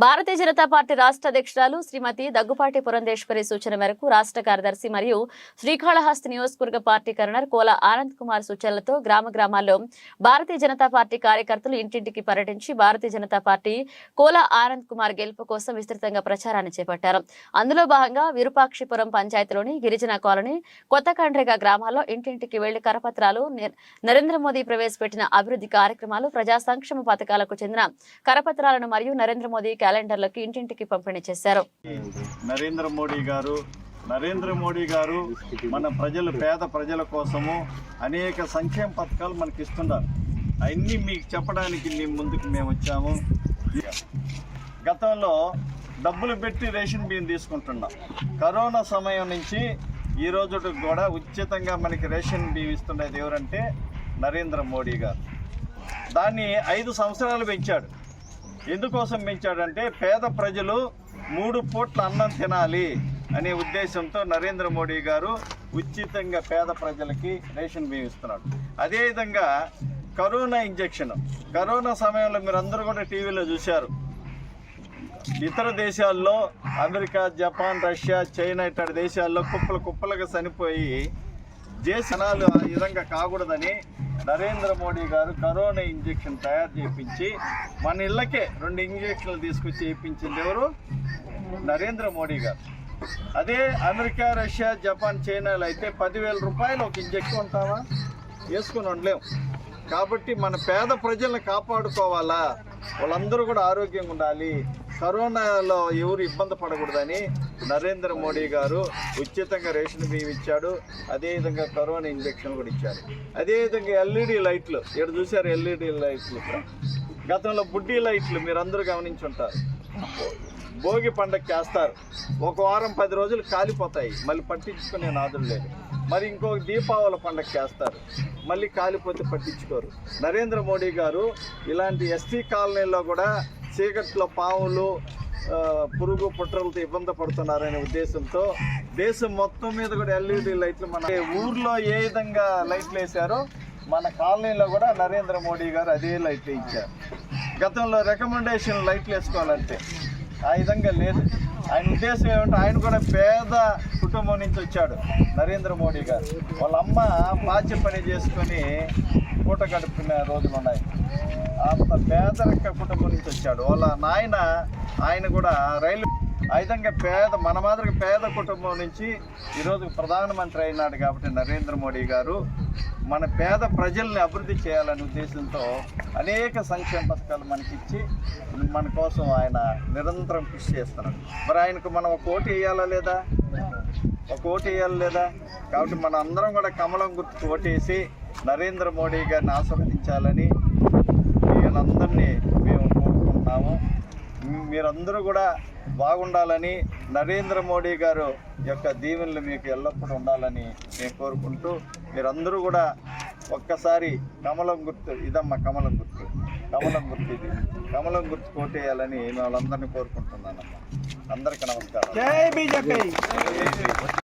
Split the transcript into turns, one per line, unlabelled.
భారతీయ Janata party రాష్ట్ర అధ్యక్షురాలు శ్రీమతి దగ్గుపాటి పురంధేశ్వరి సూచన మేరకు రాష్ట్ర కార్యదర్శి మరియు శ్రీకాళహస్తి నియోజకవర్గ పార్టీ కన్వీనర్ కోల ఆనంద్ కుమార్ సూచనలతో గ్రామ గ్రామాల్లో భారతీయ జనతా పార్టీ కార్యకర్తలు ఇంటింటికి పర్యటించి భారతీయ జనతా పార్టీ కోల ఆనంద్ కుమార్ గెలుపు కోసం విస్తృతంగా ప్రచారాన్ని చేపట్టారు. అందులో భాగంగా విరూపాక్షిపురం పంచాయతీలోని గిరిజన కాలనీ కొత్త కండ్రిగ గ్రామాల్లో ఇంటింటికి వెళ్ళి కరపత్రాలు నరేంద్ర మోదీ ప్రవేశపెట్టిన అభివృద్ధి కార్యక్రమాలు ప్రజా సంక్షేమ పథకాలకు చెందిన కరపత్రాలను మరియు నరేంద్ర మోదీ క్యాలెండర్లకు ఇంటింటికి పంపిణీ చేశారు.
నరేంద్ర మోడీ గారు నరేంద్ర మోడీ గారు మన ప్రజలు పేద ప్రజల కోసము అనేక సంక్షేమ పథకాలు మనకి ఇస్తున్నారు. అవన్నీ మీకు చెప్పడానికి మేము ముందుకు మేము వచ్చాము. గతంలో డబ్బులు పెట్టి రేషన్ బియ్యం తీసుకుంటున్నాం. కరోనా సమయం నుంచి ఈ రోజు కూడా ఉచితంగా మనకి రేషన్ బియ్యం ఇస్తున్నది ఎవరంటే నరేంద్ర మోడీ గారు. దాన్ని ఐదు సంవత్సరాలు పెంచాడు. ఎందుకోసం పెంచాడంటే పేద ప్రజలు మూడు పూట్ల అన్నం తినాలి అనే ఉద్దేశంతో నరేంద్ర మోడీ గారు ఉచితంగా పేద ప్రజలకి రేషన్ బియ్యం ఇస్తున్నాడు అదేవిధంగా కరోనా ఇంజెక్షన్. కరోనా సమయంలో మీరు అందరూ కూడా టీవీలో చూశారు. ఇతర దేశాల్లో అమెరికా జపాన్ రష్యా చైనా ఇతర దేశాల్లో కుప్పలు కుప్పలుగా చనిపోయి జనాలు ఆ విధంగా కాకూడదని నరేంద్ర మోడీ గారు కరోనా ఇంజెక్షన్ తయారు చేయించి మన ఇళ్ళకే రెండు ఇంజెక్షన్లు తీసుకొచ్చి చేయించింది ఎవరు? నరేంద్ర మోడీ గారు. అదే అమెరికా రష్యా జపాన్ చైనాలో అయితే పదివేల రూపాయలు ఒక ఇంజెక్షన్ ఉంటామా వేసుకుని ఉండలేము కాబట్టి మన పేద ప్రజల్ని కాపాడుకోవాలా? వాళ్ళందరూ కూడా ఆరోగ్యంగా ఉండాలి. కరోనాలో ఎవరు ఇబ్బంది పడకూడదని నరేంద్ర మోడీ గారు ఉచితంగా రేషన్ బియ్యం ఇచ్చాడు. అదేవిధంగా కరోనా ఇంజెక్షన్ కూడా ఇచ్చారు. అదేవిధంగా ఎల్ఈడి లైట్లు. ఇక్కడ చూశారు ఎల్ఈడి లైట్లు? గతంలో బుడ్డీ లైట్లు మీరు అందరూ గమనించి ఉంటారు భోగి పండగ వేస్తారు ఒక వారం పది రోజులు కాలిపోతాయి. మళ్ళీ పట్టించుకునే నాదులు లేదు. మరి ఇంకొక దీపావళి పండగ చేస్తారు. మళ్ళీ కాలిపోతే పట్టించుకోరు. నరేంద్ర మోడీ గారు ఇలాంటి ఎస్టీ కాలనీలో కూడా చీకట్లో పాములు పురుగు పుట్రలతో ఇబ్బంది పడుతున్నారనే ఉద్దేశంతో దేశం మొత్తం మీద కూడా ఎల్ఈడి లైట్లు మన ఊర్లో ఏ విధంగా లైట్లు వేశారో మన కాలనీలో కూడా నరేంద్ర మోడీ గారు అదే లైట్లు ఇచ్చారు. గతంలో రికమెండేషన్ లైట్లు వేసుకోవాలంటే ఆ విధంగా లేదు. ఆయన ఉద్దేశం ఏమంటే ఆయన కూడా పేద కుటుంబం నుంచి వచ్చాడు. నరేంద్ర మోడీ గారు. వాళ్ళ అమ్మ పాచి పని చేసుకొని పూట గడుపుకునే రోజులు ఉన్నాయి. అంత పేదరిక కుటుంబం నుంచి వచ్చాడు. వాళ్ళ నాయన ఆయన కూడా రైలు ఆ విధంగా పేద మన మాదిరిగా పేద కుటుంబం నుంచి ఈరోజు ప్రధానమంత్రి అయినాడు కాబట్టి నరేంద్ర మోడీ గారు. మన పేద ప్రజల్ని అభివృద్ధి చేయాలనే ఉద్దేశంతో అనేక సంక్షేమ పథకాలు మనకిచ్చి మన కోసం ఆయన నిరంతరం కృషి చేస్తున్నాడు మరి ఆయనకు మనం ఒక ఓటు వేయాలా లేదా? ఒక ఓటు వేయాలి లేదా? కాబట్టి మన అందరం కూడా కమలం గుర్తు ఓటేసి నరేంద్ర మోడీ గారిని ఆస్వాదించాలని వీళ్ళందరినీ మేము కోరుకుంటున్నాము. మీరందరూ కూడా బాగుండాలని నరేంద్ర మోడీ గారు యొక్క దీవెనలు మీకు ఎల్లప్పుడూ ఉండాలని మేము కోరుకుంటూ మీరందరూ కూడా ఒక్కసారి కమలం గుర్తు ఇదమ్మా కమలం గుర్తు కమలం గుర్తు ఇది. కమలం గుర్తు కోటేయాలని నేను వాళ్ళందరినీ కోరుకుంటున్నానమ్మా. అందరికీ నమస్కారం
జై బీజేపీ.